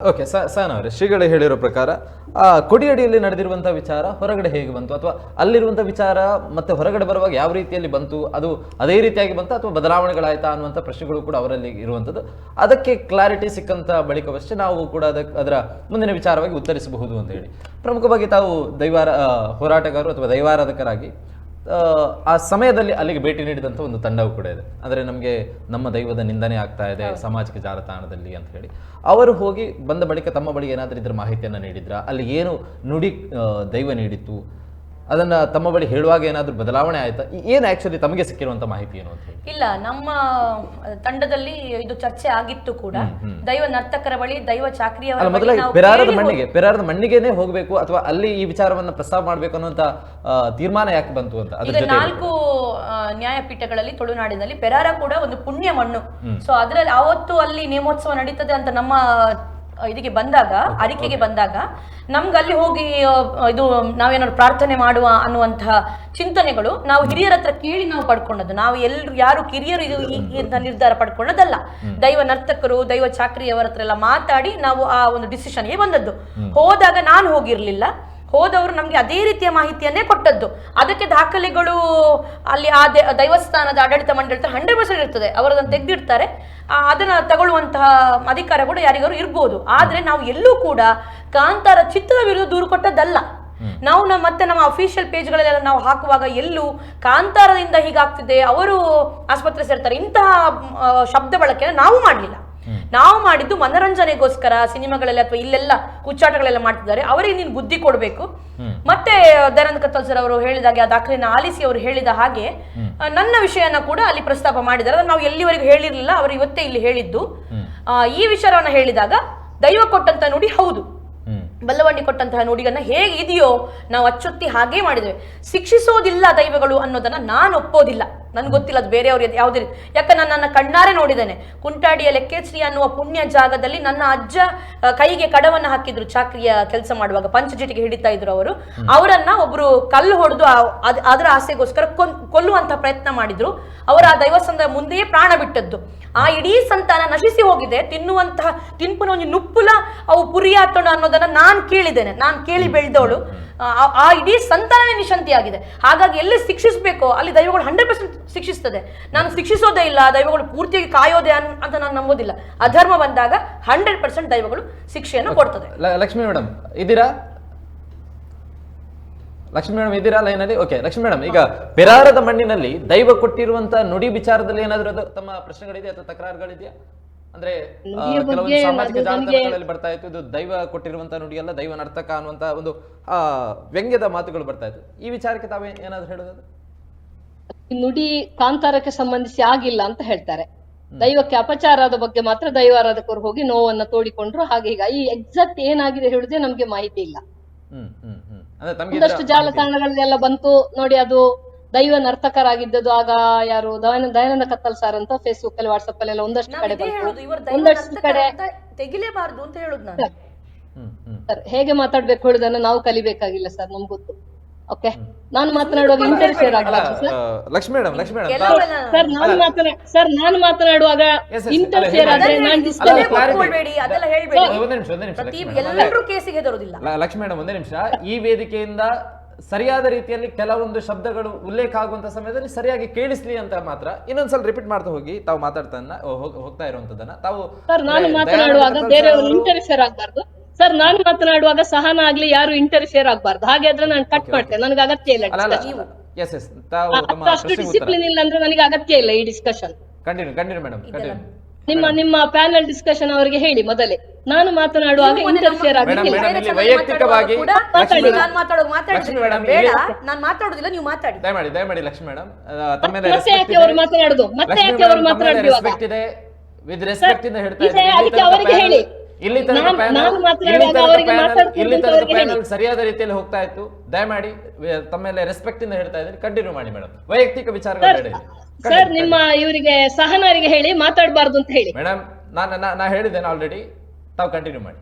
Okay ಸಹನ ಅವರೇ, ಶ್ರೀಗಳು ಹೇಳಿರೋ ಪ್ರಕಾರ, ಆ, ಕೊಡಿಯಡಿಯಲ್ಲಿ ನಡೆದಿರುವಂತಹ ವಿಚಾರ ಹೊರಗಡೆ ಹೇಗೆ ಬಂತು? ಅಥವಾ ಅಲ್ಲಿರುವಂತಹ ವಿಚಾರ ಮತ್ತೆ ಹೊರಗಡೆ ಬರುವಾಗ ಯಾವ ರೀತಿಯಲ್ಲಿ ಬಂತು? ಅದು ಅದೇ ರೀತಿಯಾಗಿ ಬಂತು ಅಥವಾ ಬದಲಾವಣೆಗಳಾಯ್ತಾ ಅನ್ನುವಂಥ ಪ್ರಶ್ನೆಗಳು ಕೂಡ ಅವರಲ್ಲಿ ಇರುವಂಥದ್ದು ಅದಕ್ಕೆ ಕ್ಲಾರಿಟಿ ಸಿಕ್ಕಂತ ಬಳಿಕವಷ್ಟೇ ನಾವು ಕೂಡ ಅದಕ್ಕೆ ಅದರ ಮುಂದಿನ ವಿಚಾರವಾಗಿ ಉತ್ತರಿಸಬಹುದು ಅಂತ ಹೇಳಿ. ಪ್ರಮುಖವಾಗಿ ತಾವು ದೈವಾರ ಹೋರಾಟಗಾರರು ಅಥವಾ ದೈವಾರಾಧಕರಾಗಿ ಆ, ಆ ಸಮಯದಲ್ಲಿ ಅಲ್ಲಿಗೆ ಭೇಟಿ ನೀಡಿದಂಥ ಒಂದು ತಂಡವು ಕೂಡ ಇದೆ. ಅಂದರೆ ನಮಗೆ ನಮ್ಮ ದೈವದ ನಿಂದನೆ ಆಗ್ತಾ ಇದೆ ಸಾಮಾಜಿಕ ಜಾಲತಾಣದಲ್ಲಿ ಅಂತ ಹೇಳಿ. ಅವರು ಹೋಗಿ ಬಂದ ಬಳಿಕ ತಮ್ಮ ಬಳಿ ಏನಾದರೂ ಇದ್ರ ಮಾಹಿತಿಯನ್ನು ನೀಡಿದ್ರ? ಅಲ್ಲಿ ಏನು ನುಡಿ ದೈವ ನೀಡಿತ್ತು? ಅದನ್ನ ತಮ್ಮ ಬಳಿ ಹೇಳುವಾಗ ಏನಾದರೂ ಬದಲಾವಣೆ ಆಯ್ತಾ? ಏನು ಆಕ್ಚುಲಿ ತಮಗೆ ಸಿಕ್ಕಿರುವಂಥ ಮಾಹಿತಿ ಏನು ಅಂತ ಹೇಳಿ? ಇಲ್ಲ ನಮ್ಮ ತಂಡದಲ್ಲಿ ಇದು ಚರ್ಚೆ ಆಗಿತ್ತು ಕೂಡ. ದೈವ ನರ್ತಕರ ಬಳಿ ದೈವ ಚಾಕ್ರಿಯವರ ಮೊದಲಾಗಿ ಪೆರಾರದ ಮಣ್ಣಿಗೆ ಪೆರಾರದ ಮಣ್ಣಿಗೆನೇ ಹೋಗಬೇಕು ಅಥವಾ ಅಲ್ಲಿ ಈ ವಿಚಾರವನ್ನ ಪ್ರಸ್ತಾವ ಮಾಡಬೇಕು ಅನ್ನುವಂಥ ಆ, ತೀರ್ಮಾನ ಯಾಕೆ ಬಂತು ಅಂತ ಅದ್ರ ಈಗ ನಾಲ್ಕು ನ್ಯಾಯಪೀಠಗಳಲ್ಲಿ ತುಳುನಾಡಿನಲ್ಲಿ ಪೆರಾರ ಕೂಡ ಒಂದು ಪುಣ್ಯ ಮಣ್ಣು. ಸೊ ಅದ್ರಲ್ಲಿ ಅವತ್ತು ಅಲ್ಲಿ ನೇಮೋತ್ಸವ ನಡೀತದೆ ಅಂತ ನಮ್ಮ ಇದಕ್ಕೆ ಬಂದಾಗ ಅರಿಕೆಗೆ ಬಂದಾಗ ನಮ್ಗೆ ಅಲ್ಲಿ ಹೋಗಿ ಇದು ನಾವೇನಾದ್ರು ಪ್ರಾರ್ಥನೆ ಮಾಡುವ ಅನ್ನುವಂತಹ ಚಿಂತನೆಗಳು ನಾವು ಹಿರಿಯರ ಹತ್ರ ಕೇಳಿ ನಾವು ಪಡ್ಕೊಂಡದ್ದು. ನಾವು ಎಲ್ರು ಯಾರು ಕಿರಿಯರು ಇದು ಅಂತ ನಿರ್ಧಾರ ಪಡ್ಕೊಂಡದಲ್ಲ ದೈವ ನರ್ತಕರು ದೈವ ಚಾಕ್ರಿಯವರ ಹತ್ರ ಎಲ್ಲ ಮಾತಾಡಿ ನಾವು ಆ ಒಂದು ಡಿಸಿಷನ್ಗೆ ಬಂದದ್ದು. ಹೋದಾಗ ನಾನು ಹೋಗಿರ್ಲಿಲ್ಲ. ಹೋದವರು ನಮಗೆ ಅದೇ ರೀತಿಯ ಮಾಹಿತಿಯನ್ನೇ ಕೊಟ್ಟದ್ದು. ಅದಕ್ಕೆ ದಾಖಲೆಗಳು ಅಲ್ಲಿ ಆ ದೈವಸ್ಥಾನದ ಆಡಳಿತ ಮಂಡಳಿ ಹಂಡ್ರೆಡ್ ಪರ್ಸೆಂಟ್ ಇರ್ತದೆ. ಅವರು ಅದನ್ನು ತೆಗೆದಿಡ್ತಾರೆ ಅದನ್ನ ತಗೊಳ್ಳುವಂತಹ ಅಧಿಕಾರ ಕೂಡ ಯಾರಿಗಾರು ಇರ್ಬೋದು. ಆದರೆ ನಾವು ಎಲ್ಲೂ ಕೂಡ ಕಾಂತಾರ ಚಿತ್ರದ ವಿರುದ್ಧ ದೂರು ಕೊಟ್ಟದ್ದಲ್ಲ. ನಾವು ನಮ್ಮ ಮತ್ತೆ ನಮ್ಮ ಅಫಿಷಿಯಲ್ ಪೇಜ್ಗಳಲ್ಲೆಲ್ಲ ನಾವು ಹಾಕುವಾಗ ಎಲ್ಲೂ ಕಾಂತಾರದಿಂದ ಹೀಗಾಗ್ತಿದೆ ಅವರು ಆಸ್ಪತ್ರೆ ಸೇರ್ತಾರೆ ಇಂತಹ ಶಬ್ದ ಬಳಕೆಯನ್ನು ನಾವು ಮಾಡಲಿಲ್ಲ. ನಾವು ಮಾಡಿದ್ದು ಮನರಂಜನೆಗೋಸ್ಕರ ಸಿನಿಮಾಗಳಲ್ಲಿ ಅಥವಾ ಇಲ್ಲೆಲ್ಲ ಹುಚ್ಚಾಟಗಳೆಲ್ಲ ಮಾಡ್ತಿದ್ದಾರೆ. ಅವರಿಗೆ ನೀನು ಬುದ್ಧಿ ಕೊಡಬೇಕು. ಮತ್ತೆ ದಯಾನಂದ ಕತ್ತಲ್ ಸರ್ ಅವರು ಹೇಳಿದಾಗೆ ಆ ದಾಖಲೆಯನ್ನು ಆಲಿಸಿ ಅವರು ಹೇಳಿದ ಹಾಗೆ ನನ್ನ ವಿಷಯನ ಕೂಡ ಅಲ್ಲಿ ಪ್ರಸ್ತಾಪ ಮಾಡಿದ್ದಾರೆ. ಅದನ್ನ ನಾವು ಎಲ್ಲಿವರೆಗೂ ಹೇಳಿರಲಿಲ್ಲ ಅವರು ಇವತ್ತೇ ಇಲ್ಲಿ ಹೇಳಿದ್ದು. ಈ ವಿಚಾರವನ್ನು ಹೇಳಿದಾಗ ದೈವ ಕೊಟ್ಟಂತ ನುಡಿ ಹೌದು. ಬಲ್ಲವಣ್ಣಿ ಬಲ್ಲವಂಡಿ ಕೊಟ್ಟಂತಹ ನುಡಿಗನ್ನ ಹೇಗೆ ಇದೆಯೋ ನಾವು ಅಚ್ಚೊತ್ತಿ ಹಾಗೇ ಮಾಡಿದ್ದೇವೆ. ಶಿಕ್ಷಿಸೋದಿಲ್ಲ ದೈವಗಳು ಅನ್ನೋದನ್ನ ನಾನು ಒಪ್ಪೋದಿಲ್ಲ ನನ್ಗೆ ಗೊತ್ತಿಲ್ಲ ಅದು ಬೇರೆಯವ್ರು ಯಾವುದೇ ರೀತಿ. ಯಾಕೆ ನಾನು ನನ್ನ ಕಣ್ಣಾರೆ ನೋಡಿದ್ದೇನೆ. ಕುಂಟಾಡಿಯ ಲೆಕ್ಕೇಚ್ರಿ ಅನ್ನುವ ಪುಣ್ಯ ಜಾಗದಲ್ಲಿ ನನ್ನ ಅಜ್ಜ ಕೈಗೆ ಕಡವನ್ನು ಹಾಕಿದ್ರು ಚಾಕ್ರಿಯ ಕೆಲಸ ಮಾಡುವಾಗ ಪಂಚಜಿಟಿಗೆ ಹಿಡಿತಾ ಇದ್ರು ಅವರು. ಅವರನ್ನ ಒಬ್ರು ಕಲ್ಲು ಹೊಡೆದು ಅದರ ಆಸೆಗೋಸ್ಕರ ಕೊಲ್ ಕೊಲ್ಲುವಂತ ಪ್ರಯತ್ನ ಮಾಡಿದ್ರು. ಅವರ ಆ ದೈವಸ್ಥಾನದ ಮುಂದೆಯೇ ಪ್ರಾಣ ಬಿಟ್ಟದ್ದು. ಆ ಇಡೀ ಸಂತಾನ ನಶಿಸಿ ಹೋಗಿದೆ. ತಿನ್ನುವಂತಹ ತಿನ್ಪುನ ಒಂದು ನುಪ್ಪುಲ ಅವು ಪುರಿಯಾತಣ ಅನ್ನೋದನ್ನ ನಾನು ಕೇಳಿದ್ದೇನೆ. ನಾನು ಕೇಳಿ ಬೆಳೆದವಳು. ಆ- ಇಡೀ ಸಂತಾನವೇ ನಿಶಾಂತಿಯಾಗಿದೆ ಹಾಗಾಗಿ ಎಲ್ಲಿ ಶಿಕ್ಷಿಸಬೇಕು ಅಲ್ಲಿ ದೈವಗಳು ಹಂಡ್ರೆಡ್ ಪರ್ಸೆಂಟ್ ಶಿಕ್ಷಿಸ್ತದೆ. ನಾನು ಶಿಕ್ಷಿಸೋದೇ ಇಲ್ಲ ದೈವಗಳು ಪೂರ್ತಿಯಾಗಿ ಕಾಯೋದೇ ಅಂತ ನಾನು ನಂಬೋದಿಲ್ಲ. ಅಧರ್ಮ ಬಂದಾಗ ಹಂಡ್ರೆಡ್ ಪರ್ಸೆಂಟ್ ದೈವಗಳು ಶಿಕ್ಷೆಯನ್ನು ಕೊಡ್ತದೆ. ಲಕ್ಷ್ಮಿ ಮೇಡಮ್ ಇದ್ದೀರಾ? ಲಕ್ಷ್ಮಿ ಮೇಡಮ್ ಇದ್ದೀರಾ ಲೈನಲ್ಲಿ? ಓಕೆ ಲಕ್ಷ್ಮಿ ಮೇಡಮ್ ಈಗ ಬೆರಾರದ ಮಣ್ಣಿನಲ್ಲಿ ದೈವ ಕೊಟ್ಟಿರುವಂತಹ ನುಡಿ ವಿಚಾರದಲ್ಲಿ ಏನಾದರೂ ಅದು ತಮ್ಮ ಪ್ರಶ್ನೆಗಳಿದೆಯಾ ಅಥವಾ ತಕರಾರುಗಳಿದೆಯಾ? ಅಂದ್ರೆ ಕೆಲವೊಂದು ಸಾಮಾಜಿಕ ಜಾಲತಾಣಗಳಲ್ಲಿ ಬರ್ತಾ ಇತ್ತು. ಇದು ದೈವ ಕೊಟ್ಟಿರುವಂತ ನುಡಿ ಅಲ್ಲ ದೈವ ನರ್ತಕ ಅನ್ನುವಂತ ಒಂದು ಆ ವ್ಯಂಗ್ಯದ ಮಾತುಗಳು ಬರ್ತಾ ಇತ್ತು. ಈ ವಿಚಾರಕ್ಕೆ ತಾವೇ ಏನಾದ್ರು ಹೇಳೋದು? ಈ ನುಡಿ ಕಾಂತಾರಕ್ಕೆ ಸಂಬಂಧಿಸಿ ಆಗಿಲ್ಲ ಅಂತ ಹೇಳ್ತಾರೆ. ದೈವಕ್ಕೆ ಅಪಚಾರದ ಬಗ್ಗೆ ಮಾತ್ರ ದೈವಾರಾಧಕರು ಹೋಗಿ ನೋವನ್ನ ತೋಡಿಕೊಂಡ್ರು. ಹಾಗೆ ಈಗ ಈ ಎಕ್ಸಾಕ್ಟ್ ಏನಾಗಿದೆ ಹೇಳುದೇ ನಮ್ಗೆ ಮಾಹಿತಿ ಇಲ್ಲ. ಹ್ಮ್ ಹ್ಮ್ ಹ್ಮ್. ಅಂದ್ರೆ ತಮ್ಗೆ ಒಂದಷ್ಟು ಜಾಲತಾಣಗಳಲ್ಲೆಲ್ಲ ಬಂತು. ನೋಡಿ ಅದು ದೈವ ನರ್ತಕರಾಗಿದ್ದದು ಆಗ ಯಾರು? ದಯಾನಂದ ದಯಾನಂದ ಕತ್ತಲ್ ಸರ್ ಅಂತ ಫೇಸ್ಬುಕ್ ಅಲ್ಲಿ ವಾಟ್ಸ್ಆಪ್ ಅಲ್ಲೆಲ್ಲ ಒಂದಷ್ಟು ಕಡೆ ಬಂತು. ಒಂದಷ್ಟು ಕಡೆ ಅಂತ ತೆಗಿಲೇಬಾರ್ದು ಅಂತ ಹೇಳುದು ನಾನು. ಸರ್ ಹೇಗೆ ಮಾತಾಡ್ಬೇಕು ಹೇಳುದನ್ನ ನಾವು ಕಲಿಬೇಕಾಗಿಲ್ಲ ಸರ್ ನಮ್ಗೆ ಗೊತ್ತು. ಓಕೆ ನಾನು ಮಾತನಾಡುವಾಗ ಇಂಟರ್ಫಿಯರ್ ಆಗಲ್ಲ ಸರ್? ಆ, ಲಕ್ಷ್ಮಿ ಲಕ್ಷ್ಮಿ ಸರ್ ನಾನು ಮಾತನಾ ಸರ್ ನಾನು ಮಾತನಾಡುವಾಗ. ಇಂಟರ್ಫಿಯರ್ ಆದ್ರೆ ನಾನು ಹೇಳಿ, disturb ಅಲ್ಲ, ಇಷ್ಟೇ clarity. ಅದೆಲ್ಲ ಹೇಳ್ಬೇಡಿ. ಒಂದೇ ನಿಮಿಷ ಒಂದೇ ನಿಮಿಷ ಪ್ರತಿ ಎಲ್ಲರೂ ಕೇಸಿಗೆ ಲಕ್ಷ್ಮಿ ಮೇಡಮ್ ಒಂದೇ ನಿಮಿಷ. ಈ ವೇದಿಕೆಯಿಂದ ಸರಿಯಾದ ರೀತಿಯಲ್ಲಿ ಕೆಲವೊಂದು ಶಬ್ದಗಳು ಉಲ್ಲೇಖ ಆಗುವಂತ ಸಮಯದಲ್ಲಿ ಸರಿಯಾಗಿ ಕೇಳಿಸ್ಲಿ ಅಂತ ಮಾತ್ರ ಇನ್ನೊಂದ್ಸಲ ರಿಪೀಟ್ ಮಾಡ್ತಾ ಹೋಗಿ ತಾವು ಮಾತಾಡ್ತಾ ಹೋಗ್ತಾ ಇರುವಂತದನ್ನ ತಾವು ಸರ್ ನಾನು ಮಾತನಾಡುವಾಗ ಕತ್ತಲ್ ಬೇರೆಯವರು ಅವರು- ಇಂಟರ್ಫಿಯರ್ ಆಗ್ಬಾರ್ದು. ಸರ್ ನಾನು ಮಾತನಾಡುವಾಗ ಸಹನ ಆಗ್ಲಿ ಯಾರು ಇಂಟರ್ಫಿಯರ್ ಆಗ್ಬಾರ್ದು. ಹಾಗೆ ಆದ್ರೆ ನಾನು ಕಟ್ ಮಾಡ್ತೇನೆ. ನನಗೆ ಅಗತ್ಯ ಇಲ್ಲ. ಎಸ್ ಎಸ್ ತಾವು ಅಷ್ಟು ಡಿಸಿಪ್ಲಿನ್ ಇಲ್ಲ ಅಂದ್ರೆ ನನಗೆ ಅಗತ್ಯ ಇಲ್ಲ ಈ discussion continue continue madam continue ನಿಮ್ಮ ನಿಮ್ಮ ಪ್ಯಾನಲ್ ಡಿಸ್ಕಷನ್ ಅವರಿಗೆ ಹೇಳಿ ಮೊದಲೇ. ನಾನು ಮಾತನಾಡುವಾಗ ಇಂಟರ್ಫಿಯರ್ ಆಗಿ ವೈಯಕ್ತಿಕವಾಗಿ ನಾನು ಮಾತಾಡೋದಿಲ್ಲ ನೀವು ಮಾತಾಡಿ. ದಯಮಾಡಿ ದಯಮಾಡಿ ಲಕ್ಷ್ಮಿ ಮೇಡಮ್ ಮತ್ತೆ ಯಾಕೆ. ಅವರು ಮಾತನಾಡುದು? ಮತ್ತೆ ಯಾಕೆ ಅವರು ಮೇಡಮ್, ತಮ್ಮೆಲ್ಲ ಇದೆ. ವಿತ್ ರೆಸ್ಪೆಕ್ಟ್ ಇಂದ ಹೇಳ್ತಾ ಇದೆ, ಇದ್ದೀನಿ. ಇಲ್ಲಿ ಅದಕ್ಕೆ ಅವರಿಗೆ ಹೇಳಿ. ಇಲ್ಲಿ ತನಕ ಇಲ್ಲಿ ಹೇಳಿ. ಸರಿಯಾದ ರೀತಿಯಲ್ಲಿ ಹೋಗ್ತಾ ಇತ್ತು. ದಯಮಾಡಿ ತಮ್ಮೆಲ್ಲ ರೆಸ್ಪೆಕ್ಟ್ ಇಂದ ಹೇಳ್ತಾ ಇದ್ದೀನಿ. ಕಂಟಿನ್ಯೂ ಮಾಡಿ ಮೇಡಮ್ ವೈಯಕ್ತಿಕ ವಿಚಾರಗಳು ಇಲ್ಲಿ. ಸರ್ ನಿಮ್ಮ ಇವರಿಗೆ ಸಹನರಿಗೆ ಹೇಳಿ ಮಾತಾಡಬಾರ್ದು ಅಂತ ಹೇಳಿ. ಮೇಡಮ್ ನಾನು ನಾ ಹೇಳಿದ್ದೇನೆ ಆಲ್ರೆಡಿ ತಾವು ಕಂಟಿನ್ಯೂ ಮಾಡಿ.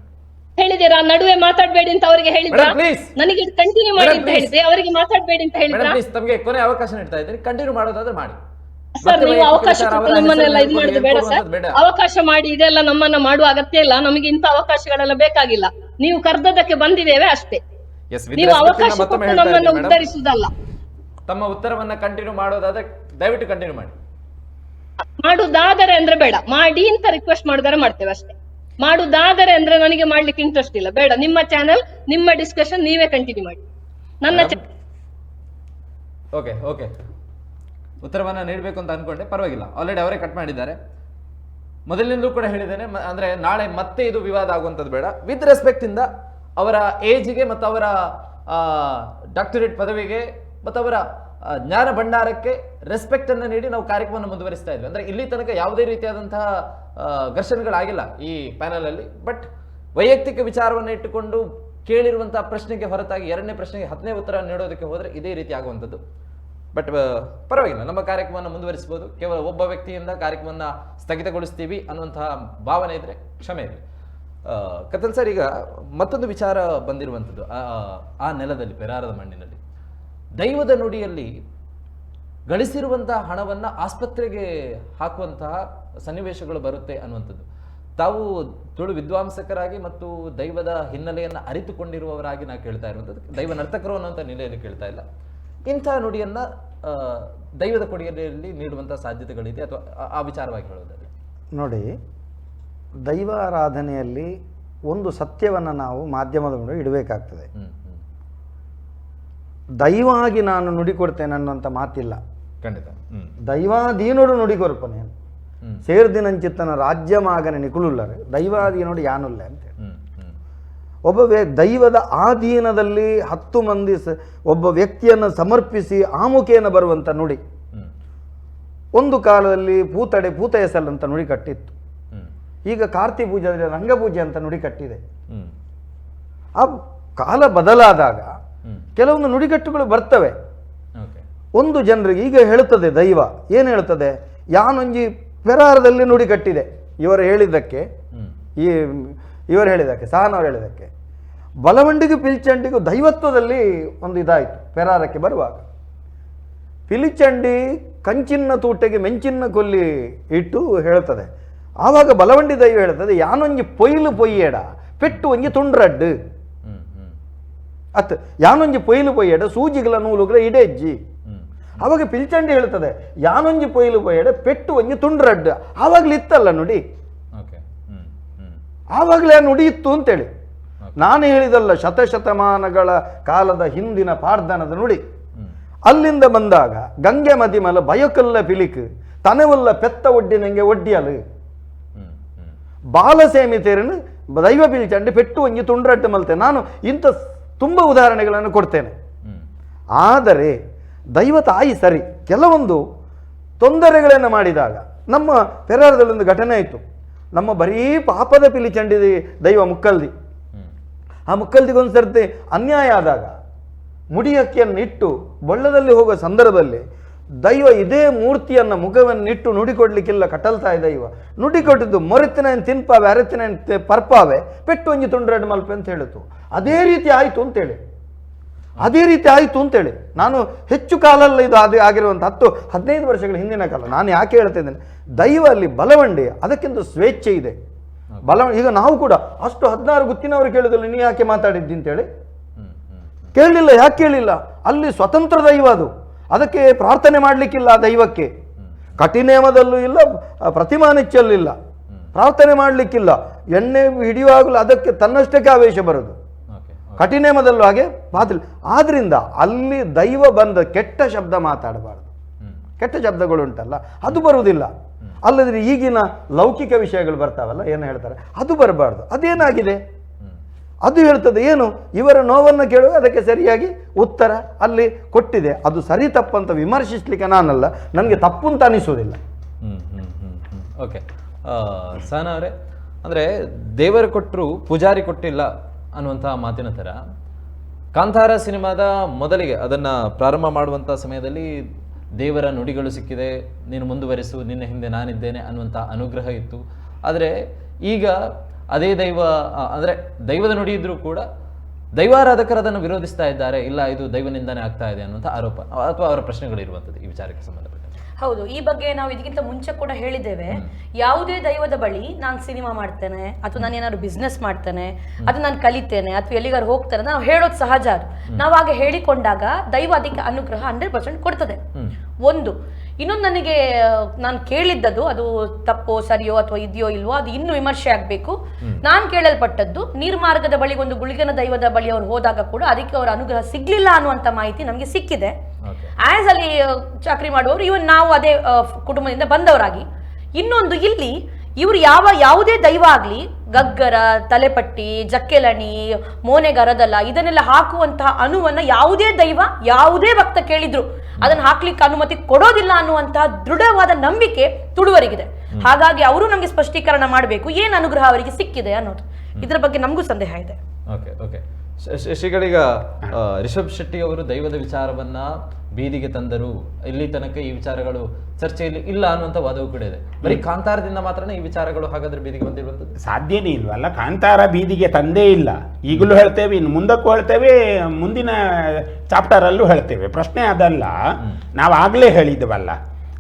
ಹೇಳಿದಿರಾ ನಡುವೆ ಮಾತಾಡಬೇಡಿ ಅಂತ ಅವರಿಗೆ ಹೇಳಿದ್ರಾ? ನನಗೆ ಇದು ನನಗೆ ಕಂಟಿನ್ಯೂ ಮಾಡಿ Madam, ಅಂತ please. ಹೇಳಿದ್ರೆ. ಅವರಿಗೆ ಮಾತಾಡಬೇಡಿ ಅಂತ ಹೇಳಿದ್ರಾ? ಪ್ಲೀಸ್ ತಮಗೆ ಕೊನೆ ಅವಕಾಶ ನೀಡ್ತಾ ಇದ್ದೀನಿ. ಕಂಟಿನ್ಯೂ ಮಾಡೋದಾದ್ರೆ ಮಾಡಿ. ಸರ್ ಮತ್ತೆ ನೀವು ವೈಯಕ್ತಿಕ ಅವಕಾಶ ವಿಚಾರ ಕೊಟ್ಟು ಅವರ ನಮ್ಮನ್ನೆಲ್ಲ ಇದು ಹೆಸರನ್ನ ಮಾಡುದು ಬೇಡ ಸರ್ ಬೇಡ. ಅವಕಾಶ ಮಾಡಿ ಇದೆಲ್ಲ ನಮ್ಮನ್ನ ಮಾಡುವ ಅಗತ್ಯ ಇಲ್ಲ. ನಮಗೆ ಇಂಥ ಅವಕಾಶಗಳೆಲ್ಲ ಬೇಕಾಗಿಲ್ಲ. ನೀವು ಕರ್ದದಕ್ಕೆ ಬಂದಿದ್ದೇವೆ ಅಷ್ಟೇ. Yes, with ನೀವು respect ಅವಕಾಶ ಮತ್ತೊಮ್ಮೆ ಕೊಟ್ಟು ಹೇಳ್ತಾ ನಮ್ಮನ್ನು ಇದ್ದೀನಿ madam. ಉದ್ಧರಿಸುವುದಲ್ಲ. ತಮ್ಮ ಉತ್ತರವನ್ನ ಕಂಟಿನ್ಯೂ ಮಾಡೋದಾದ್ರೆ ದಯವಿಟ್ಟು ಕಂಟಿನ್ಯೂ ಮಾಡಿ. ಮಾಡುದಾದರೆ ಅಂದ್ರೆ ಬೇಡ. ಮಾಡಿ ಅಂತ ರಿಕ್ವೆಸ್ಟ್ ಮಾಡಿದರೆ ಮಾಡ್ತೇವೆ ಅಷ್ಟೇ. ಮಾಡುದಾದರೆ ಅಂದ್ರೆ ನನಗೆ ಮಾಡ್ಲಿಕ್ಕೆ ಇಂಟ್ರೆಸ್ಟ್ ಇಲ್ಲ. ಬೇಡ. ನಿಮ್ಮ ಚಾನೆಲ್ ನಿಮ್ಮ ಡಿಸ್ಕಷನ್ ನೀವೇ ಕಂಟಿನ್ಯೂ ಮಾಡಿ. ನನ್ನ ಓಕೆ ಓಕೆ ಉತ್ತರವನ್ನ ನೀಡಬೇಕು ಅಂತ ಅನ್ಕೊಂಡೆ. ಪರವಾಗಿಲ್ಲ. ಆಲ್ರೆಡಿ ಅವರೇ ಕಟ್ ಮಾಡಿದ್ದಾರೆ. ಮೊದಲಿನಿಂದಲೂ ಕೂಡ ಹೇಳಿದ್ದೇನೆ ಅಂದ್ರೆ ನಾಳೆ ಮತ್ತೆ ಇದು ವಿವಾದ ಆಗುವಂಥದ್ದು ಬೇಡ. ವಿತ್ ರೆಸ್ಪೆಕ್ಟ್ ಇಂದ ಅವರ ಏಜ್ಗೆ ಮತ್ತು ಅವರ ಡಾಕ್ಟರೇಟ್ ಪದವಿಗೆ ಮತ್ತು ಅವರ ಜ್ಞಾನ ಭಂಡಾರಕ್ಕೆ ರೆಸ್ಪೆಕ್ಟ್ ಅನ್ನು ನೀಡಿ ನಾವು ಕಾರ್ಯಕ್ರಮವನ್ನು ಮುಂದುವರಿಸ್ತಾ ಇದ್ವಿ. ಅಂದ್ರೆ ಇಲ್ಲಿ ತನಕ ಯಾವುದೇ ರೀತಿಯಾದಂತಹ ಘರ್ಷಣೆಗಳಾಗಿಲ್ಲ ಈ ಪ್ಯಾನಲ್ ಅಲ್ಲಿ. ಬಟ್ ವೈಯಕ್ತಿಕ ವಿಚಾರವನ್ನು ಇಟ್ಟುಕೊಂಡು ಕೇಳಿರುವಂತಹ ಪ್ರಶ್ನೆಗೆ ಹೊರತಾಗಿ ಎರಡನೇ ಪ್ರಶ್ನೆಗೆ ಹತ್ತನೇ ಉತ್ತರ ನೀಡೋದಕ್ಕೆ ಹೋದ್ರೆ ಇದೇ ರೀತಿ ಆಗುವಂಥದ್ದು. ಬಟ್ ಪರವಾಗಿಲ್ಲ. ನಮ್ಮ ಕಾರ್ಯಕ್ರಮವನ್ನು ಮುಂದುವರಿಸಬಹುದು. ಕೇವಲ ಒಬ್ಬ ವ್ಯಕ್ತಿಯಿಂದ ಕಾರ್ಯಕ್ರಮವನ್ನು ಸ್ಥಗಿತಗೊಳಿಸ್ತೀವಿ ಅನ್ನುವಂತಹ ಭಾವನೆ ಇದ್ರೆ ಕ್ಷಮೆ ಇರಲಿ. ಕತಲ್ ಸರ್, ಈಗ ಮತ್ತೊಂದು ವಿಚಾರ ಬಂದಿರುವಂಥದ್ದು. ಆ ನೆಲದಲ್ಲಿ, ಪೆರಾರದ ಮಣ್ಣಿನಲ್ಲಿ. ದೈವದ ನುಡಿಯಲ್ಲಿ ಗಳಿಸಿರುವಂತಹ ಹಣವನ್ನು ಆಸ್ಪತ್ರೆಗೆ ಹಾಕುವಂತಹ ಸನ್ನಿವೇಶಗಳು ಬರುತ್ತೆ ಅನ್ನುವಂಥದ್ದು. ತಾವು ತುಳು ವಿದ್ವಾಂಸಕರಾಗಿ ಮತ್ತು ದೈವದ ಹಿನ್ನೆಲೆಯನ್ನು ಅರಿತುಕೊಂಡಿರುವವರಾಗಿ ನಾನು ಕೇಳ್ತಾ ಇರುವಂಥದ್ದು. ದೈವ ನರ್ತಕರು ಅನ್ನುವಂಥ ನೆಲೆಯಲ್ಲಿ ಕೇಳ್ತಾ ಇಲ್ಲ. ಇಂಥ ನುಡಿಯನ್ನು ದೈವದ ಕೊಡುಗೆಯಲ್ಲಿ ನೀಡುವಂಥ ಸಾಧ್ಯತೆಗಳಿದೆ ಅಥವಾ ಆ- ವಿಚಾರವಾಗಿ ಹೇಳುವುದಾದ್ರೆ. ನೋಡಿ ದೈವಾರಾಧನೆಯಲ್ಲಿ ಒಂದು ಸತ್ಯವನ್ನು ನಾವು ಮಾಧ್ಯಮದ ಮೂಲಕ ಇಡಬೇಕಾಗ್ತದೆ ದೈವಾಗಿ ನಾನು ನುಡಿ ಕೊಡ್ತೇನೆ ಅನ್ನುವಂಥ ಮಾತಿಲ್ಲ. ಖಂಡಿತ. ದೈವಾದೀನೋಡು ನುಡಿಕೊರ್ಪನೆ ಸೇರ್ದಿನಂಚಿತ್ತನ ರಾಜ್ಯ ಮಾಗನೆ ನಿಕುಲುಲ್ಲರೆ. ದೈವಾದೀನೋಡು ಯಾನುಲ್ಲೆ ಅಂತೇಳಿ ಹ್ಮ್ ಒಬ್ಬ ವ್ಯ ದೈವದ ಆಧೀನದಲ್ಲಿ ಹತ್ತು ಮಂದಿ ಸ ಒಬ್ಬ ವ್ಯಕ್ತಿಯನ್ನು ಸಮರ್ಪಿಸಿ ಆಮುಖೇನ ಬರುವಂಥ ನುಡಿ. ಒಂದು ಕಾಲದಲ್ಲಿ ಪೂತಡೆ ಪೂತ ಹೆಸಲ್ ಅಂತ ನುಡಿ ಕಟ್ಟಿತ್ತು. ಈಗ ಕಾರ್ತಿ ಪೂಜೆಯಲ್ಲಿ ರಂಗಪೂಜೆ ಅಂತ ನುಡಿ ಕಟ್ಟಿದೆ. ಆ ಕಾಲ ಬದಲಾದಾಗ ಕೆಲವೊಂದು ನುಡಿಗಟ್ಟುಗಳು ಬರ್ತವೆ. ಒಂದು ಜನರಿಗೆ ಈಗ ಹೇಳುತ್ತದೆ ದೈವ ಏನು ಹೇಳ್ತದೆ ಯಾನೊಂಜಿ ಪೆರಾರದಲ್ಲಿ ನುಡಿ ಕಟ್ಟಿದೆ ಇವರು ಹೇಳಿದ್ದಕ್ಕೆ ಈ ಇವರು ಹೇಳಿದ್ದಕ್ಕೆ ಸಹನವರು ಹೇಳಿದ್ದಕ್ಕೆ. ಬಲವಂಡಿಗೂ ಪಿಲಿಚಂಡಿಗೂ ದೈವತ್ವದಲ್ಲಿ ಒಂದು ಇದಾಯಿತು ಪೆರಾರಕ್ಕೆ ಬರುವಾಗ. ಪಿಲಿಚಂಡಿ ಕಂಚಿನ ತೂಟೆಗೆ ಮೆಂಚಿನ ಕೊಲ್ಲಿ ಇಟ್ಟು ಹೇಳ್ತದೆ ಆವಾಗ ಬಲವಂಡಿ ದೈವ ಹೇಳುತ್ತದೆ ಯಾನೊಂಜಿ ಪೊಯ್ಲು ಪೊಯ್ಯೇಡ ಪೆಟ್ಟು ಒಂಜಿ ತುಂಡ್ರಡ್ಡು. ಅತ್ ಯಾನೊಂಜಿ ಪೊಯ್ಲು ಪೊಯ್ಯಡ ಸೂಜಿಗಳ ನೂಲುಗಳ ಇಡೆಜ್ಜಿ ಅವಾಗ ಪಿಲ್ಚಂಡಿ ಹೇಳ್ತದೆ ಯಾನೊಂಜಿ ಪೊಯ್ಲು ಪೊಯ್ಯಡ ಪೆಟ್ಟು ಒಂಜಿ ತುಂಡ್ರಡ್ಡು. ಆವಾಗಲೇ ಇತ್ತಲ್ಲ ನುಡಿ? ಆವಾಗಲೇ ನುಡಿ ಇತ್ತು ಅಂತೇಳಿ. ನಾನು ಹೇಳಿದಲ್ಲ ಶತಶತಮಾನಗಳ ಕಾಲದ ಹಿಂದಿನ ಪಾರ್ಧನದ ನುಡಿ. ಅಲ್ಲಿಂದ ಬಂದಾಗ ಗಂಗೆ ಮದಿಮಲ ಬಯಕಲ್ಲ ಪಿಲಿಕ್ ತನವಲ್ಲ ಪೆತ್ತ ಒಡ್ಡಿನಂಗೆ ಒಡ್ಡಿಯಲು. ಹ್ಮ್ ಹ್ಮ್. ಬಾಲಸೇಮಿತೇರನು ದೈವ ಪಿಲ್ಚಂಡಿ ಪೆಟ್ಟು ಒಂಜಿ ತುಂಡ್ರಡ್ಡು ಮಲ್ತೆ. ನಾನು ಇಂಥ ತುಂಬ ಉದಾಹರಣೆಗಳನ್ನು ಕೊಡ್ತೇನೆ. ಆದರೆ ದೈವ ತಾಯಿ ಸರಿ ಕೆಲವೊಂದು ತೊಂದರೆಗಳನ್ನು ಮಾಡಿದಾಗ ನಮ್ಮ ಪೆರಾರದಲ್ಲಿ ಒಂದು ಘಟನೆ ಆಯಿತು. ನಮ್ಮ ಬರೀ ಪಾಪದ ಪಿಲಿ ಚಂಡಿದೆ ದೈವ ಮುಕ್ಕಲ್ದಿ. ಆ ಮುಕ್ಕಲ್ದಿಗೊಂದು ಸರ್ತಿ ಅನ್ಯಾಯ ಆದಾಗ ಮುಡಿಯಕ್ಕಿಯನ್ನು ಇಟ್ಟು ಬೊಳ್ಳದಲ್ಲಿ ಹೋಗುವ ಸಂದರ್ಭದಲ್ಲಿ ದೈವ ಇದೇ ಮೂರ್ತಿಯನ್ನ ಮುಖವನ್ನಿಟ್ಟು ನುಡಿಕೊಡ್ಲಿಕ್ಕಿಲ್ಲ ಕಟಲ್ತಾ ಇದೆ ದೈವ ನುಡಿ ಕೊಟ್ಟಿದ್ದು ಮೊರೆತಿನ ತಿನ್ಪಾವೆ ಅರೆತಿನ ಪರ್ಪಾವೆ ಪೆಟ್ಟು ಒಂಜಿ ತುಂಡ್ರೆಡ್ ಮಲ್ಪೆ ಅಂತ ಹೇಳಿತು ಅದೇ ರೀತಿ ಆಯಿತು ಅಂತೇಳಿ. ಅದೇ ರೀತಿ ಆಯಿತು ಅಂತೇಳಿ. ನಾನು ಹೆಚ್ಚು ಕಾಲಲ್ಲ ಇದು ಅದು ಆಗಿರುವಂಥ ಹತ್ತು ಹದಿನೈದು ವರ್ಷಗಳ ಹಿಂದಿನ ಕಾಲ. ನಾನು ಯಾಕೆ ಹೇಳ್ತಾ ಇದ್ದೇನೆ? ದೈವ ಅಲ್ಲಿ ಬಲವಂಡಿ ಅದಕ್ಕಿಂತ ಸ್ವೇಚ್ಛೆ ಇದೆ. ಬಲ ಈಗ ನಾವು ಕೂಡ ಅಷ್ಟು ಹದಿನಾರು ಗುತ್ತಿನವರು ಕೇಳಿದಲ್ಲ ನೀ ಯಾಕೆ ಮಾತಾಡಿದ್ದಿ ಅಂತೇಳಿ? ಕೇಳಲಿಲ್ಲ ಯಾಕೆ ಕೇಳಿಲ್ಲ? ಅಲ್ಲಿ ಸ್ವತಂತ್ರ ದೈವ ಅದು. ಅದಕ್ಕೆ ಪ್ರಾರ್ಥನೆ ಮಾಡಲಿಕ್ಕಿಲ್ಲ ದೈವಕ್ಕೆ. ಕಠಿನೇಮದಲ್ಲೂ ಇಲ್ಲ ಪ್ರತಿಮಾನಿಚ್ಚಲ್ಲಿಲ್ಲ ಪ್ರಾರ್ಥನೆ ಮಾಡಲಿಕ್ಕಿಲ್ಲ. ಎಣ್ಣೆ ಹಿಡಿಯುವಾಗಲೂ ಅದಕ್ಕೆ ತನ್ನಷ್ಟಕ್ಕೆ ಆವೇಶ ಬರೋದು. ಓಕೆ ಕಠಿನೇಮದಲ್ಲೂ ಹಾಗೆ ಪಾತ್ರ ಆದ್ರಿಂದ ಅಲ್ಲಿ ದೈವ ಬಂದ ಕೆಟ್ಟ ಶಬ್ದ ಮಾತಾಡಬಾರ್ದು. ಕೆಟ್ಟ ಶಬ್ದಗಳು ಉಂಟಲ್ಲ ಅದು ಬರುವುದಿಲ್ಲ. ಅಲ್ಲದ್ರೆ ಈಗಿನ ಲೌಕಿಕ ವಿಷಯಗಳು ಬರ್ತಾವಲ್ಲ ಏನು ಹೇಳ್ತಾರೆ? ಅದು ಬರಬಾರ್ದು. ಅದೇನಾಗಿದೆ? ಅದು ಹೇಳ್ತದೆ, ಏನು? ಇವರ ನೋವನ್ನು ಕೇಳುವ, ಅದಕ್ಕೆ ಸರಿಯಾಗಿ ಉತ್ತರ ಅಲ್ಲಿ ಕೊಟ್ಟಿದೆ. ಅದು ಸರಿ ತಪ್ಪಂತ ವಿಮರ್ಶಿಸ್ಲಿಕ್ಕೆ ನಾನಲ್ಲ, ನನಗೆ ತಪ್ಪು ಅಂತ ಅನಿಸೋದಿಲ್ಲ ಓಕೆ ಸಹನ ಅವರೇ, ಅಂದರೆ ದೇವರು ಕೊಟ್ಟರು ಪೂಜಾರಿ ಕೊಟ್ಟಿಲ್ಲ ಅನ್ನುವಂತಹ ಮಾತಿನ ಥರ, ಕಾಂತಾರ ಸಿನಿಮಾದ ಮೊದಲಿಗೆ ಅದನ್ನು ಪ್ರಾರಂಭ ಮಾಡುವಂಥ ಸಮಯದಲ್ಲಿ ದೇವರ ನುಡಿಗಳು ಸಿಕ್ಕಿದೆ, ನೀನು ಮುಂದುವರಿಸು, ನಿನ್ನ ಹಿಂದೆ ನಾನಿದ್ದೇನೆ ಅನ್ನುವಂಥ ಅನುಗ್ರಹ ಇತ್ತು. ಆದರೆ ಈಗ ಅದೇ ದೈವ ಅಂದರೆ ದೈವದ ನುಡಿ ಇದ್ರೂ ಕೂಡ ದೈವಾರಾಧಕರು ಅದನ್ನು ವಿರೋಧಿಸ್ತಾ ಇದ್ದಾರೆ. ಇಲ್ಲ ಇದು ದೈವನಿಂದನೇ ಆಗ್ತಾ ಇದೆ ಅನ್ನುವಂಥ ಆರೋಪ ಅಥವಾ ಅವರ ಪ್ರಶ್ನೆಗಳಿರುವಂಥದ್ದು ಈ ವಿಚಾರಕ್ಕೆ ಸಂಬಂಧಪಟ್ಟ ಹೌದು ಈ ಬಗ್ಗೆ ನಾವು ಇದಕ್ಕಿಂತ ಮುಂಚೆ ಕೂಡ ಹೇಳಿದ್ದೇವೆ. ಯಾವುದೇ ದೈವದ ಬಳಿ ನಾನು ಸಿನಿಮಾ ಮಾಡ್ತೇನೆ ಅಥವಾ ನಾನು ಏನಾದ್ರು ಬಿಸ್ನೆಸ್ ಮಾಡ್ತೇನೆ ಅದು ನಾನು ಕಲಿತೇನೆ ಅಥವಾ ಎಲ್ಲಿಗಾರು ಹೋಗ್ತೇನೆ ನಾವು ಹೇಳೋದು ಸಹಜ ಅದು. ನಾವು ಹಾಗೆ ಹೇಳಿಕೊಂಡಾಗ ದೈವ ಅದಕ್ಕೆ ಅನುಗ್ರಹ ಹಂಡ್ರೆಡ್ ಪರ್ಸೆಂಟ್ ಕೊಡ್ತದೆ. ಒಂದು ಇನ್ನೊಂದು ನನಗೆ ನಾನು ಕೇಳಿದ್ದದು ಅದು ತಪ್ಪೋ ಸರಿಯೋ ಅಥವಾ ಇದೆಯೋ ಇಲ್ವೋ ಅದು ಇನ್ನೂ ವಿಮರ್ಶೆ ಆಗಬೇಕು. ನಾನು ಕೇಳಲ್ಪಟ್ಟದ್ದು ನೀರ್ಮಾರ್ಗದ ಬಳಿ ಒಂದು ಗುಳಿಗನ ದೈವದ ಬಳಿ ಅವರು ಹೋದಾಗ ಕೂಡ ಅದಕ್ಕೆ ಅವರ ಅನುಗ್ರಹ ಸಿಗ್ಲಿಲ್ಲ ಅನ್ನುವಂಥ ಮಾಹಿತಿ ನಮಗೆ ಸಿಕ್ಕಿದೆ. ಆಸ್ ಅಲ್ಲಿ ಚಾಕ್ರಿ ಮಾಡುವವರು ಇವನ್ ನಾವು ಅದೇ ಕುಟುಂಬದಿಂದ ಬಂದವರಾಗಿ ಇನ್ನೊಂದು ಇಲ್ಲಿ ಇವರು ಯಾವ ಯಾವುದೇ ದೈವ ಆಗಲಿ ಗಗ್ಗರ ತಲೆಪಟ್ಟಿ ಜಕ್ಕೆಲಣಿ ಮೋನೆಗರದಲ್ಲ ಇದನ್ನೆಲ್ಲ ಹಾಕುವಂತಹ ಅನುವನ್ನ ಯಾವುದೇ ದೈವ ಯಾವುದೇ ಭಕ್ತ ಕೇಳಿದ್ರು ಅದನ್ನ ಹಾಕ್ಲಿಕ್ಕೆ ಅನುಮತಿ ಕೊಡೋದಿಲ್ಲ ಅನ್ನುವಂತಹ ದೃಢವಾದ ನಂಬಿಕೆ ತುಳುವರಿಗಿದೆ. ಹಾಗಾಗಿ ಅವರು ನಮಗೆ ಸ್ಪಷ್ಟೀಕರಣ ಮಾಡಬೇಕು, ಏನ್ ಅನುಗ್ರಹ ಅವರಿಗೆ ಸಿಕ್ಕಿದೆ ಅನ್ನೋದು. ಇದರ ಬಗ್ಗೆ ನಮಗೂ ಸಂದೇಹ ಇದೆ. ಓಕೆ ಓಕೆ ಶ್ರೀಗಳೀಗ ರಿಷಬ್ ಶೆಟ್ಟಿ ಅವರು ದೈವದ ವಿಚಾರವನ್ನ ಬೀದಿಗೆ ತಂದರು. ಇಲ್ಲಿ ತನಕ ಈ ವಿಚಾರಗಳು ಚರ್ಚೆಯಲ್ಲಿ ಇಲ್ಲ ಅನ್ನುವಂಥ ವಾದವು ಕೂಡ ಇದೆ. ಬರೀ ಕಾಂತಾರದಿಂದ ಮಾತ್ರನೇ ಈ ವಿಚಾರಗಳು ಹಾಗಾದ್ರೆ ಬೀದಿಗೆ ಬಂದಿರುವಂಥದ್ದು? ಸಾಧ್ಯನೇ ಇಲ್ವಲ್ಲ ಕಾಂತಾರ ಬೀದಿಗೆ ತಂದೇ ಇಲ್ಲ. ಈಗಲೂ ಹೇಳ್ತೇವೆ ಇನ್ನು ಮುಂದಕ್ಕೂ ಹೇಳ್ತೇವೆ ಮುಂದಿನ ಚಾಪ್ಟರಲ್ಲೂ ಹೇಳ್ತೇವೆ. ಪ್ರಶ್ನೆ ಅದಲ್ಲ. ನಾವು ಆಗಲೇ ಹೇಳಿದ್ವಲ್ಲ.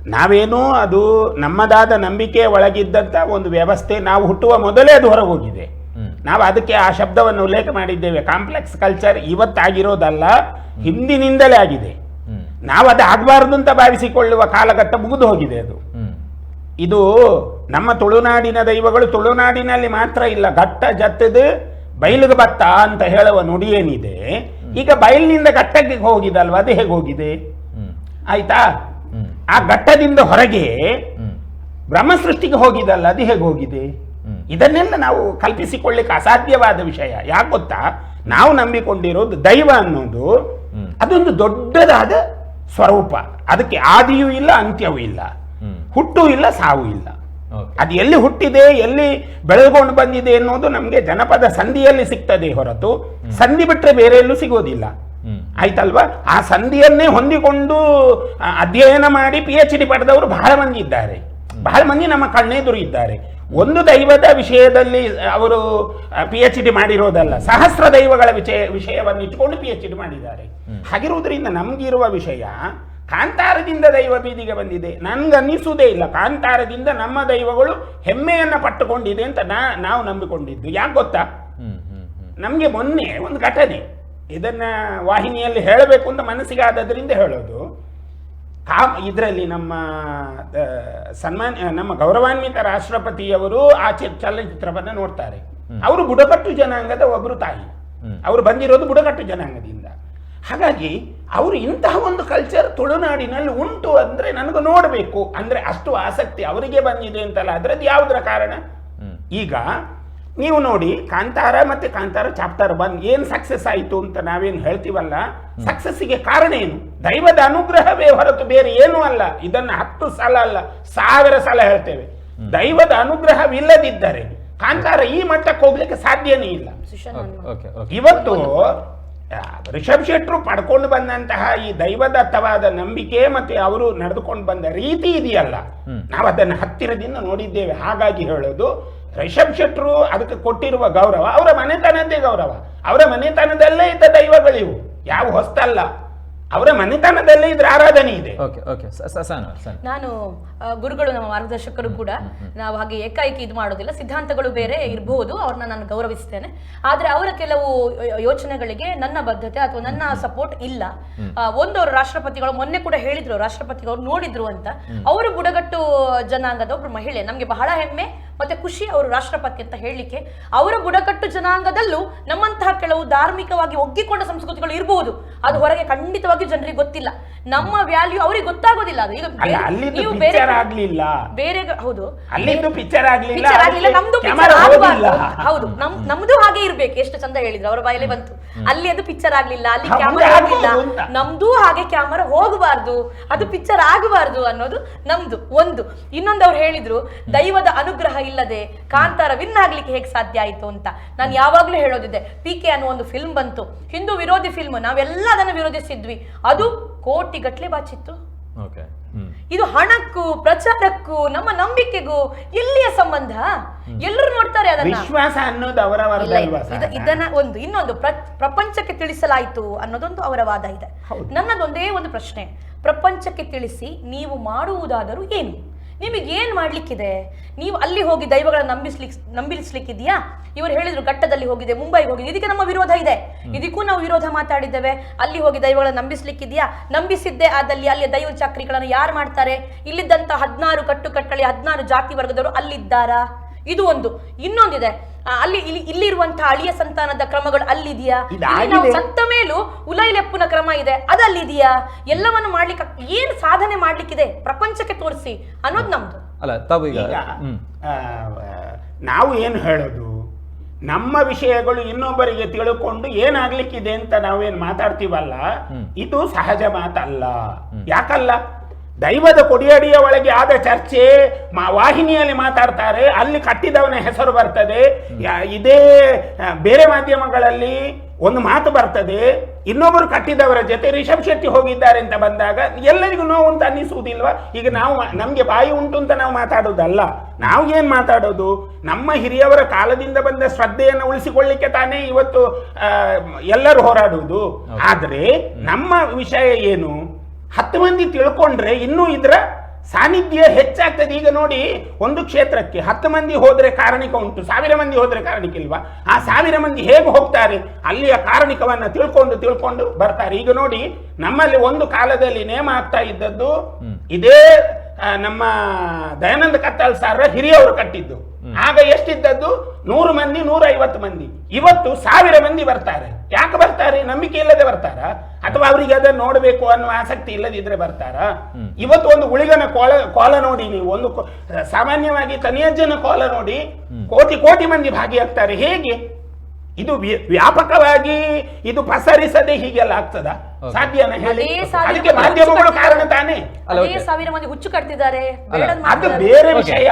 ನಾವೇನು ಅದು ನಮ್ಮದಾದ ನಂಬಿಕೆ ಒಳಗಿದ್ದಂಥ ಒಂದು ವ್ಯವಸ್ಥೆ ನಾವು ಹುಟ್ಟುವ ಮೊದಲೇ ಅದು ಹೊರಗೋಗಿದೆ. ನಾವು ಅದಕ್ಕೆ ಆ ಶಬ್ದವನ್ನು ಉಲ್ಲೇಖ ಮಾಡಿದ್ದೇವೆ. ಕಾಂಪ್ಲೆಕ್ಸ್ ಕಲ್ಚರ್ ಇವತ್ತಾಗಿರೋದಲ್ಲ ಹಿಂದಿನಿಂದಲೇ ಆಗಿದೆ. ನಾವು ಅದು ಆಗಬಾರ್ದು ಅಂತ ಭಾವಿಸಿಕೊಳ್ಳುವ ಕಾಲಘಟ್ಟ ಮುಗಿದು ಹೋಗಿದೆ ಅದು. ಇದು ನಮ್ಮ ತುಳುನಾಡಿನ ದೈವಗಳು ತುಳುನಾಡಿನಲ್ಲಿ ಮಾತ್ರ ಇಲ್ಲ ಘಟ್ಟ ಜತ್ತದು ಬಯಲಿಗೆ ಬತ್ತ ಅಂತ ಹೇಳುವ ನುಡಿ ಏನಿದೆ ಈಗ ಬಯಲಿನಿಂದ ಘಟ್ಟಕ್ಕೆ ಹೋಗಿದಲ್ವ? ಅದು ಹೇಗೆ ಹೋಗಿದೆ? ಆಯ್ತಾ? ಆ ಘಟ್ಟದಿಂದ ಹೊರಗೆ ಹ್ಮ್. ಬ್ರಹ್ಮ ಸೃಷ್ಟಿಗೆ ಹೋಗಿದಲ್ಲ ಅದು ಹೇಗೆ ಹೋಗಿದೆ. ಇದನ್ನೆಲ್ಲ ನಾವು ಕಲ್ಪಿಸಿಕೊಳ್ಳಿಕ್ಕೆ ಅಸಾಧ್ಯವಾದ ವಿಷಯ. ಯಾಕೆ ಗೊತ್ತಾ? ನಾವು ನಂಬಿಕೊಂಡಿರೋದು ದೈವ ಅನ್ನೋದು ಅದೊಂದು ದೊಡ್ಡದಾದ ಸ್ವರೂಪ. ಅದಕ್ಕೆ ಆದಿಯೂ ಇಲ್ಲ ಅಂತ್ಯವೂ ಇಲ್ಲ. ಹುಟ್ಟು ಇಲ್ಲ ಸಾವು ಇಲ್ಲ. ಅದು ಎಲ್ಲಿ ಹುಟ್ಟಿದೆ ಎಲ್ಲಿ ಬೆಳೆದುಕೊಂಡು ಬಂದಿದೆ ಅನ್ನೋದು ನಮಗೆ ಜನಪದ ಸಂಧಿಯಲ್ಲಿ ಸಿಗ್ತದೆ ಹೊರತು. ಸಂಧಿ ಬಿಟ್ಟರೆ ಬೇರೆ ಎಲ್ಲೂ ಸಿಗೋದಿಲ್ಲ. ಆಯ್ತಲ್ವಾ? ಆ ಸಂಧಿಯನ್ನೇ ಹೊಂದಿಕೊಂಡು ಅಧ್ಯಯನ ಮಾಡಿ ಪಿ ಎಚ್ ಡಿ ಪಡೆದವರು ಬಹಳ ಮಂದಿ ಇದ್ದಾರೆ. ಬಹಳ ಮಂದಿ ನಮ್ಮ ಕಣ್ಣೆದುರು ಇದ್ದಾರೆ. ಒಂದು ದೈವದ ವಿಷಯದಲ್ಲಿ ಅವರು ಪಿ ಎಚ್ ಡಿ ಮಾಡಿರೋದಲ್ಲ ಸಹಸ್ರ ದೈವಗಳ ವಿಷಯ ವಿಷಯವನ್ನು ಇಟ್ಕೊಂಡು ಪಿ ಎಚ್ ಡಿ ಮಾಡಿದ್ದಾರೆ. ಹಾಗಿರುವುದರಿಂದ ನಮಗಿರುವ ವಿಷಯ ಕಾಂತಾರದಿಂದ ದೈವ ಬೀದಿಗೆ ಬಂದಿದೆ. ನನಗನ್ನಿಸುವುದೇ ಇಲ್ಲ. ಕಾಂತಾರದಿಂದ ನಮ್ಮ ದೈವಗಳು ಹೆಮ್ಮೆಯನ್ನು ಪಟ್ಟುಕೊಂಡಿದೆ ಅಂತ ನಾ ನಾವು ನಂಬಿಕೊಂಡಿದ್ದು. ಯಾಕೆ ಗೊತ್ತಾ? ನಮಗೆ ಮೊನ್ನೆ ಒಂದು ಘಟನೆ. ಇದನ್ನ ವಾಹಿನಿಯಲ್ಲಿ ಹೇಳಬೇಕು ಅಂತ ಮನಸ್ಸಿಗೆ ಆದದ್ರಿಂದ ಹೇಳೋದು. ಕಾಮ್ ಇದರಲ್ಲಿ ನಮ್ಮ ಸನ್ಮಾನ ಸನ್ಮಾನ್ಯ ನಮ್ಮ ಗೌರವಾನ್ವಿತ ರಾಷ್ಟ್ರಪತಿಯವರು ಆ ಚಲನಚಿತ್ರವನ್ನು ಚಲನಚಿತ್ರವನ್ನ ನೋಡ್ತಾರೆ. ಅವರು ಬುಡಕಟ್ಟು ಜನಾಂಗದ ಒಬ್ಬರು ತಾಯಿ. ಅವರು ಬಂದಿರೋದು ಬುಡಕಟ್ಟು ಜನಾಂಗದಿಂದ. ಹಾಗಾಗಿ ಅವರು ಇಂತಹ ಒಂದು ಕಲ್ಚರ್ ತುಳುನಾಡಿನಲ್ಲಿ ಉಂಟು ಅಂದ್ರೆ ನನಗೆ ನೋಡಬೇಕು. ಅಂದ್ರೆ ಅಷ್ಟು ಆಸಕ್ತಿ ಅವರಿಗೆ ಬಂದಿದೆ ಅಂತಲ್ಲ ಅದ್ರದ್ದು ಯಾವುದರ ಕಾರಣ? ಈಗ ನೀವು ನೋಡಿ ಕಾಂತಾರ ಮತ್ತೆ ಕಾಂತಾರ ಚಾಪ್ಟರ್ ಒನ್ ಏನ್ ಸಕ್ಸಸ್ ಆಯಿತು ಅಂತ ನಾವೇನು ಹೇಳ್ತೀವಲ್ಲ? ಸಕ್ಸಸ್ಸಿಗೆ ಕಾರಣ ಏನು? ದೈವದ ಅನುಗ್ರಹವೇ ಹೊರತು ಬೇರೆ ಏನೂ ಅಲ್ಲ. ಇದನ್ನ ಹತ್ತು ಸಲ ಅಲ್ಲ ಸಾವಿರ ಸಲ ಹೇಳ್ತೇವೆ. ದೈವದ ಅನುಗ್ರಹವಿಲ್ಲದಿದ್ದರೆ ಕಾಂತಾರ ಈ ಮಟ್ಟಕ್ಕೆ ಹೋಗ್ಲಿಕ್ಕೆ ಸಾಧ್ಯನೇ ಇಲ್ಲ. ಇವತ್ತು ರಿಷಬ್ ಶೆಟ್ರು ಪಡ್ಕೊಂಡು ಬಂದಂತಹ ಈ ದೈವದತ್ತವಾದ ನಂಬಿಕೆ ಮತ್ತೆ ಅವರು ನಡೆದುಕೊಂಡು ಬಂದ ರೀತಿ ಇದೆಯಲ್ಲ. ನಾವು ಅದನ್ನು ಹತ್ತಿರದಿಂದ ನೋಡಿದ್ದೇವೆ. ಹಾಗಾಗಿ ಹೇಳೋದು ರಿಷಬ್ ಶೆಟ್ರು ಅದಕ್ಕೆ ಕೊಟ್ಟಿರುವ ಗೌರವ ಅವರ ಮನೆತನದ್ದೇ ಗೌರವ. ಅವರ ಮನೆತನದಲ್ಲೇ ಇದ್ದ ದೈವಗಳಿವು. ಯಾವ ಹೊಸ್ತಲ್ಲ. ಅವರ ಮನೆತನದಲ್ಲಿ ಇದ್ರ ಆರಾಧನೆ ಇದೆ. ಓಕೆ ಓಕೆ ನಾನು ಆ, ಗುರುಗಳು ನಮ್ಮ ಮಾರ್ಗದರ್ಶಕರು ಕೂಡ ನಾವು ಹಾಗೆ ಏಕಾಏಕಿ ಇದು ಮಾಡೋದಿಲ್ಲ ಸಿದ್ಧಾಂತಗಳು ಬೇರೆ ಇರಬಹುದು ಅವ್ರನ್ನ ನಾನು ಗೌರವಿಸ್ತೇನೆ. ಆದ್ರೆ ಅವರ ಕೆಲವು ಯೋಚನೆಗಳಿಗೆ ನನ್ನ ಬದ್ಧತೆ ಅಥವಾ ನನ್ನ ಸಪೋರ್ಟ್ ಇಲ್ಲ. ಆ, ಒಂದು ಅವರು ರಾಷ್ಟ್ರಪತಿಗಳು ಮೊನ್ನೆ ಕೂಡ ಹೇಳಿದ್ರು ರಾಷ್ಟ್ರಪತಿಗಳು ನೋಡಿದ್ರು ಅಂತ. ಅವರು ಬುಡಗಟ್ಟು ಜನಾಂಗದ ಒಬ್ರು ಮಹಿಳೆ ನಮ್ಗೆ ಬಹಳ ಹೆಮ್ಮೆ. ಮತ್ತೆ ಖುಷಿ ಅವರು ರಾಷ್ಟ್ರಪತಿ ಅಂತ ಹೇಳಲಿಕ್ಕೆ ಅವರ ಬುಡಕಟ್ಟು ಜನಾಂಗದಲ್ಲೂ ನಮ್ಮಂತಹ ಕೆಲವು ಧಾರ್ಮಿಕವಾಗಿ ಒಗ್ಗಿಕೊಂಡ ಸಂಸ್ಕೃತಿಗಳು ಇರಬಹುದು ಅದು ಹೊರಗೆ ಖಂಡಿತವಾಗಿ ಜನರಿಗೆ ಗೊತ್ತಿಲ್ಲ. ನಮ್ಮ ವ್ಯಾಲ್ಯೂ ಅವ್ರಿಗೆ ಗೊತ್ತಾಗೋದಿಲ್ಲ ಅದು. ಈಗ ನೀವು ಬೇರೆ ಆಗ್ಲಿಲ್ಲ. ಬೇರೆ ಹೌದು. ಪಿಕ್ಚರ್ ಆಗ್ಲಿಲ್ಲ ನಮ್ದು ಪಿಕ್ಚರ್ ಆಗಬಾರ್ದು. ಹೌದು ನಮ್ ನಮ್ದು ಹಾಗೆ ಇರ್ಬೇಕು. ಎಷ್ಟು ಚಂದ ಹೇಳಿದ್ರು ಅವರ ಬಾಯಲ್ಲಿ ಬಂತು. ಅಲ್ಲಿ ಅದು ಪಿಕ್ಚರ್ ಆಗ್ಲಿಲ್ಲ ಅಲ್ಲಿ ಕ್ಯಾಮರಾ ಆಗ್ಲಿಲ್ಲ. ನಮ್ದು ಹಾಗೆ ಕ್ಯಾಮರಾ ಹೋಗಬಾರ್ದು ಅದು ಪಿಕ್ಚರ್ ಆಗಬಾರ್ದು ಅನ್ನೋದು ನಮ್ದು ಒಂದು. ಇನ್ನೊಂದು ಅವ್ರು ಹೇಳಿದ್ರು ದೈವದ ಅನುಗ್ರಹ ಇಲ್ಲದೆ ಕಾಂತಾರ ವಿನ್ ಆಗ್ಲಿಕ್ಕೆ ಹೇಗೆ ಸಾಧ್ಯ ಆಯ್ತು ಅಂತ. ನಾನು ಯಾವಾಗ್ಲೂ ಹೇಳೋದಿದ್ದೆ ಪಿ ಕೆ ಅನ್ನೋ ಒಂದು ಫಿಲ್ಮ್ ಬಂತು. ಹಿಂದೂ ವಿರೋಧಿ ಫಿಲ್ಮ್ ನಾವೆಲ್ಲ ಅದನ್ನು ವಿರೋಧಿಸಿದ್ವಿ. ಅದು ಕೋಟಿ ಗಟ್ಲೆ ಬಾಚಿತ್ತು ಇದು ಹಣಕ್ಕೂ ಪ್ರಚಾರಕ್ಕೂ ನಮ್ಮ ನಂಬಿಕೆಗೂ ಎಲ್ಲಿಯ ಸಂಬಂಧ? ಎಲ್ಲರೂ ನೋಡ್ತಾರೆ ಅದನ್ನ. ವಿಶ್ವಾಸ ಅನ್ನೋದು ಅವರ ಇದನ್ನ ಒಂದು ಇನ್ನೊಂದು ಪ್ರ- ಪ್ರಪಂಚಕ್ಕೆ ತಿಳಿಸಲಾಯಿತು ಅನ್ನೋದೊಂದು ಅವರ ವಾದ ಇದೆ. ನನ್ನದೊಂದೇ ಒಂದು ಪ್ರಶ್ನೆ. ಪ್ರಪಂಚಕ್ಕೆ ತಿಳಿಸಿ ನೀವು ಮಾಡುವುದಾದರೂ ಏನು? ನಿಮಗೆ ಏನ್ ಮಾಡ್ಲಿಕ್ಕಿದೆ? ನೀವು ಅಲ್ಲಿ ಹೋಗಿ ದೈವಗಳನ್ನ ನಂಬಿಸ್ಲಿಕ್ ನಂಬಿಸ್ಲಿಕ್ಕಿದೆಯಾ? ಇವರು ಹೇಳಿದ್ರು ಘಟ್ಟದಲ್ಲಿ ಹೋಗಿದೆ ಮುಂಬೈಗೆ ಹೋಗಿದೆ. ಇದಕ್ಕೆ ನಮ್ಮ ವಿರೋಧ ಇದೆ. ಇದಕ್ಕೂ ನಾವು ವಿರೋಧ ಮಾತಾಡಿದ್ದೇವೆ. ಅಲ್ಲಿ ಹೋಗಿ ದೈವಗಳನ್ನ ನಂಬಿಸ್ಲಿಕ್ಕಿದೆಯಾ? ನಂಬಿಸಿದ್ದೆ ಆದಲ್ಲಿ ಅಲ್ಲಿ ದೈವ ಚಾಕ್ರಿಗಳನ್ನು ಯಾರು ಮಾಡ್ತಾರೆ? ಇಲ್ಲಿದ್ದಂಥ ಹದಿನಾರು ಕಟ್ಟುಕಟ್ಟಳಿ ಹದಿನಾರು ಜಾತಿ ವರ್ಗದವರು ಅಲ್ಲಿದ್ದಾರಾ? ಇದು ಒಂದು. ಇನ್ನೊಂದಿದೆ. ಅಲ್ಲಿ ಇಲ್ಲಿ ಇಲ್ಲಿರುವಂತಹ ಅಳಿಯ ಸಂತಾನದ ಕ್ರಮಗಳು ಅಲ್ಲಿದೆಯಾ? ನಾವು ಸತ್ತ ಮೇಲೂ ಉಲೈಲೆಪ್ಪುನ ಕ್ರಮ ಇದೆ. ಅದಲ್ಲಿದೆಯಾ? ಎಲ್ಲವನ್ನು ಮಾಡ್ಲಿಕ್ಕೆ ಏನ್ ಸಾಧನೆ ಮಾಡ್ಲಿಕ್ಕಿದೆ? ಪ್ರಪಂಚಕ್ಕೆ ತೋರಿಸಿ ಅನ್ನೋದು ನಮ್ದು. ಅಲ್ಲ ತಾವು ಈಗ ನಾವು ಏನು ಹೇಳೋದು? ನಮ್ಮ ವಿಷಯಗಳು ಇನ್ನೊಬ್ಬರಿಗೆ ತಿಳ್ಕೊಂಡು ಏನಾಗ್ಲಿಕ್ಕಿದೆ ಅಂತ ನಾವೇನು ಮಾತಾಡ್ತೀವಲ್ಲ? ಇದು ಸಹಜ ಮಾತಲ್ಲ. ಯಾಕಲ್ಲ? ದೈವದ ಕೊಡಿಯಡಿಯ ಒಳಗೆ ಆದ ಚರ್ಚೆ ಮಾ- ವಾಹಿನಿಯಲ್ಲಿ ಮಾತಾಡ್ತಾರೆ ಅಲ್ಲಿ ಕಟ್ಟಿದವನ ಹೆಸರು ಬರ್ತದೆ ಇದೇ ಬೇರೆ ಮಾಧ್ಯಮಗಳಲ್ಲಿ ಒಂದು ಮಾತು ಬರ್ತದೆ ಇನ್ನೊಬ್ಬರು ಕಟ್ಟಿದವರ ಜೊತೆ ರಿಷಬ್ ಶೆಟ್ಟಿ ಹೋಗಿದ್ದಾರೆ ಅಂತ ಬಂದಾಗ ಎಲ್ಲರಿಗೂ ನೋವು ಅಂತ ಅನ್ನಿಸುವುದಿಲ್ವಾ? ಈಗ ನಾವು ನಮ್ಗೆ ಬಾಯಿ ಉಂಟು ಅಂತ ನಾವು ಮಾತಾಡೋದಲ್ಲ ನಾವು ಏನ್ ಮಾತಾಡೋದು? ನಮ್ಮ ಹಿರಿಯವರ ಕಾಲದಿಂದ ಬಂದ ಶ್ರದ್ಧೆಯನ್ನು ಉಳಿಸಿಕೊಳ್ಳಿಕ್ಕೆ ತಾನೇ ಇವತ್ತು ಎಲ್ಲರೂ ಹೋರಾಡುವುದು. ಆದ್ರೆ ನಮ್ಮ ವಿಷಯ ಏನು? ಹತ್ತು ಮಂದಿ ತಿಳ್ಕೊಂಡ್ರೆ ಇನ್ನೂ ಇದ್ರ ಸಾನ್ನಿಧ್ಯ ಹೆಚ್ಚಾಗ್ತದೆ. ಈಗ ನೋಡಿ ಒಂದು ಕ್ಷೇತ್ರಕ್ಕೆ ಹತ್ತು ಮಂದಿ ಹೋದ್ರೆ ಕಾರಣಿಕ ಉಂಟು ಸಾವಿರ ಮಂದಿ ಹೋದ್ರೆ ಕಾರಣಿಕ ಇಲ್ವಾ? ಆ ಸಾವಿರ ಮಂದಿ ಹೇಗೆ ಹೋಗ್ತಾರೆ? ಅಲ್ಲಿಯ ಕಾರಣಿಕವನ್ನ ತಿಳ್ಕೊಂಡು ತಿಳ್ಕೊಂಡು ಬರ್ತಾರೆ. ಈಗ ನೋಡಿ ನಮ್ಮಲ್ಲಿ ಒಂದು ಕಾಲದಲ್ಲಿ ನೇಮ ಆಗ್ತಾ ಇದ್ದದ್ದು ಇದೇ ನಮ್ಮ ದಯಾನಂದ ಕತ್ತಾಲ್ ಸಾರ ಹಿರಿಯವರು ಕಟ್ಟಿದ್ದು. ಆಗ ಎಷ್ಟಿದ್ದದ್ದು? ನೂರು ಮಂದಿ ನೂರ ಐವತ್ತು ಮಂದಿ. ಇವತ್ತು ಸಾವಿರ ಮಂದಿ ಬರ್ತಾರೆ. ಯಾಕೆ ಬರ್ತಾರೆ? ನಂಬಿಕೆ ಇಲ್ಲದೆ ಬರ್ತಾರ? ಅಥವಾ ಅವರಿಗೆ ಅದನ್ನ ನೋಡಬೇಕು ಅನ್ನುವ ಆಸಕ್ತಿ ಇಲ್ಲದಿದ್ರೆ ಬರ್ತಾರ? ಇವತ್ತು ಒಂದು ಉಳಿಗನ ಕೋಲ ಕೋಲ ನೋಡಿ ನೀವು. ಒಂದು ಸಾಮಾನ್ಯವಾಗಿ ತನಿಯಜ್ಜನ ಕೋಲ ನೋಡಿ ಕೋಟಿ ಕೋಟಿ ಮಂದಿ ಭಾಗಿಯಾಗ್ತಾರೆ. ಹೇಗೆ? ಇದು ವ್ಯಾಪಕವಾಗಿ ಇದು ಪಸರಿಸದೆ ಹೀಗೆಲ್ಲ ಆಗ್ತದ? ಸಾಧ್ಯನ ಹೇಳಿ? ಅದಕ್ಕೆ ಮಾಧ್ಯಮಗಳು ಕಾರಣ ತಾನೇ. ಸಾವಿರ ಮಂದಿ ಹುಚ್ಚು ಕಟ್ತಿದ್ದಾರೆ. ಅದು ಬೇರೆ ವಿಷಯ.